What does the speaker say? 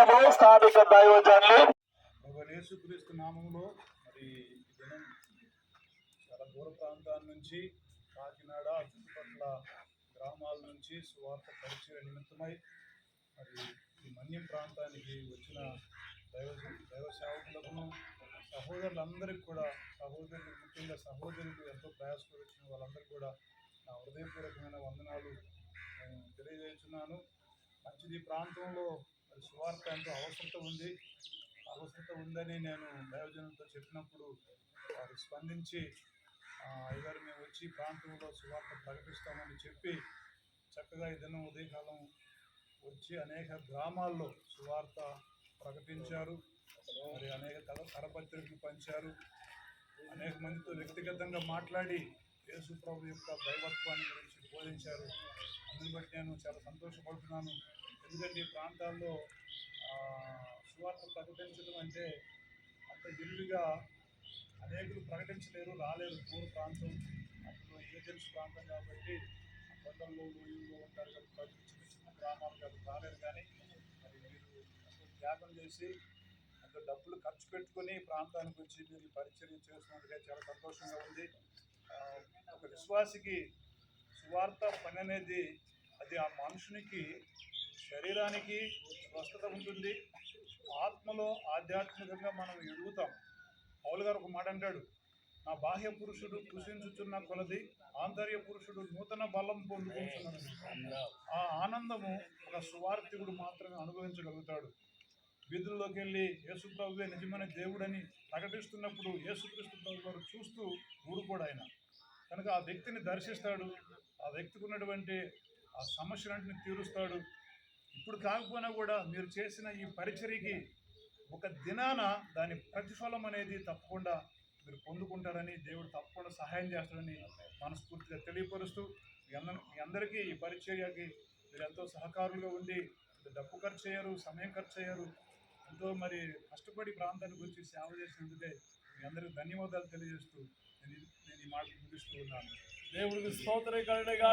స్థానిక దైవజనులు యేసుక్రీస్తు నామంలో మరి దినం చాలా దూర ప్రాంతాల నుంచి కాకినాడ చుట్టుపక్కల గ్రామాల నుంచి సువార్త పరిచయ నిమిత్తమై మరి ఈ మన్యం ప్రాంతానికి వచ్చిన దైవ దైవ సేవకులకు సహోదరులందరికీ కూడా సహోదరులు ముఖ్యంగా సహోదరులు ఎంతో ప్రయాసపడి వచ్చిన వాళ్ళందరికీ కూడా నా హృదయపూర్వకమైన వందనాలు. నేను తెలియజేస్తున్నాను. మంచిది ప్రాంతంలో మరి సువార్త ఎంతో అవసరత ఉంది. అవసరత ఉందని నేను భయోజనంతో చెప్పినప్పుడు వారు స్పందించి "ఆ, అయ్యగారు మేము వచ్చి ప్రాంతంలో సువార్త ప్రకటిస్తామని చెప్పి చక్కగా ఈ దినం ఉదయకాలం వచ్చి అనేక గ్రామాల్లో సువార్త ప్రకటించారు. మరి అనేక కథ కరపత్రికలు పంచారు. అనేక మందితో వ్యక్తిగతంగా మాట్లాడి యేసు ప్రభు యొక్క దైవత్వాన్ని గురించి బోధించారు. అందుని బట్టి నేను చాలా సంతోషపడుతున్నాను. ఎందుకంటే ఈ ప్రాంతాల్లో సువార్త ప్రకటించడం అంటే అంత విరివిగా అనేకులు ప్రకటించలేరు రాలేరు. దూర ప్రాంతం అప్పుడు ఏజెన్సీ ప్రాంతం కాబట్టి కొండల్లో లోయల్లో ఉంటారు కాబట్టి ప్రజలు చిన్న చిన్న గ్రామాలు కాబట్టి రాలేరు కానీ మరి మీరు త్యాగం చేసి అంత డబ్బులు ఖర్చు పెట్టుకొని ప్రాంతానికి వచ్చి మీరు పరిచయం చేస్తున్నట్టుగా చేస్తున్నందుకే చాలా సంతోషంగా ఉంది. ఒక విశ్వాసికి సువార్త పని అనేది అది ఆ మనుషునికి శరీరానికి స్వస్థత ఉంటుంది. ఆత్మలో ఆధ్యాత్మికంగా మనం ఎదుగుతాం. పౌలు గారు ఒక మాట అంటాడు నా బాహ్య పురుషుడు కృషించుచున్న కొలది ఆంతర్య పురుషుడు నూతన బలం పొందుకుంటున్నాడు ఆ ఆనందము ఒక సువార్థికుడు మాత్రమే అనుభవించగలుగుతాడు. వీధుల్లోకి వెళ్ళి యేసుప్రభువే నిజమైన దేవుడని ప్రకటిస్తున్నప్పుడు యేసుక్రీస్తు ప్రభు గారు చూస్తూ ఊరుకోడు ఆయన. కనుక ఆ వ్యక్తిని దర్శిస్తాడు. ఆ వ్యక్తికి ఉన్నటువంటి ఆ సమస్యలన్నింటినీ తీరుస్తాడు. ఇప్పుడు కాకపోయినా కూడా మీరు చేసిన ఈ పరిచర్యకి ఒక దినాన దాని ప్రతిఫలం అనేది తప్పకుండా మీరు పొందుకుంటారని దేవుడు తప్పకుండా సహాయం చేస్తాడని మనస్ఫూర్తిగా తెలియపరుస్తూ మీ అందరికీ ఈ పరిచర్యకి మీరు ఎంతో సహకారులుగా ఉండి డబ్బు ఖర్చు చేయరు సమయం ఖర్చు చేయరు. ఎంతో మరి కష్టపడి ప్రాంతానికి వచ్చి సేవ చేసినందుకే మీ అందరికీ ధన్యవాదాలు తెలియజేస్తూ నేను నేను ఈ మాటలు ముగిస్తూ ఉన్నాను. దేవుడికి స్తోత్రీకరణగా